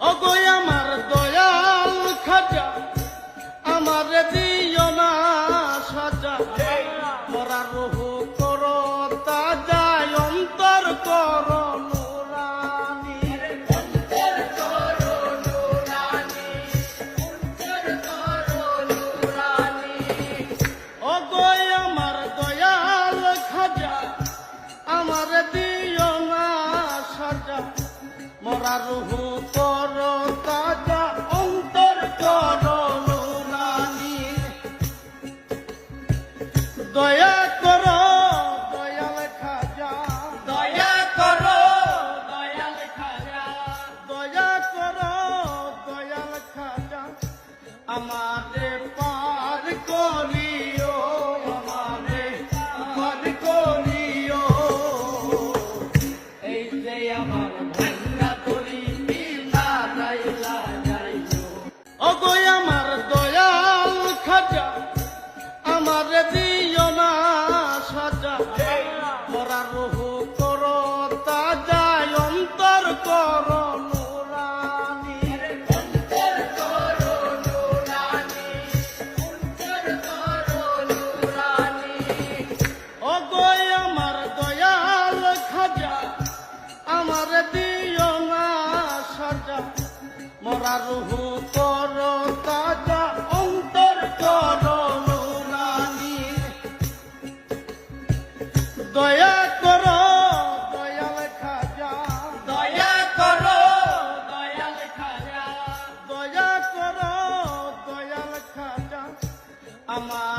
অগয় আমার দয়াল খাজা আমার দিও না সাজা। মরার হোক আমাদের সাজা আমার দিও না সাজা। মরা রুহু কর তাজা অন্তর কর দয়া করো দয়াল খাজা। দয়া করো দয়াল খাজা। দয়া করো আমার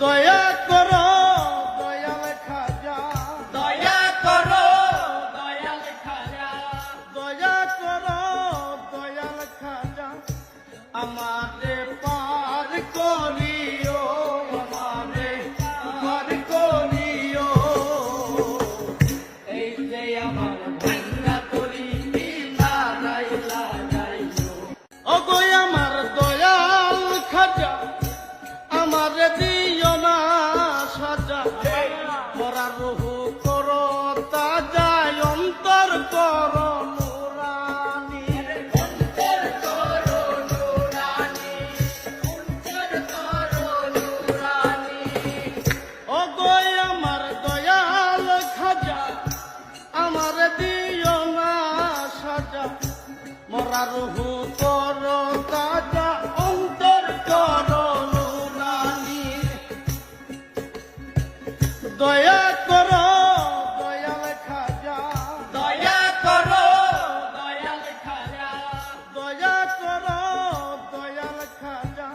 দয়া করো দয়াল খাজা। দয়া করো দয়াল খাজা। দয়া করো দয়াল খাজা। আমাদের তোমরা রহু কর কাজা অন্তর কর দয়া কর দয়াল খাজা। দয়া কর দয়াল খাজা। দয়া কর দয়াল খাজা।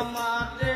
আমাদের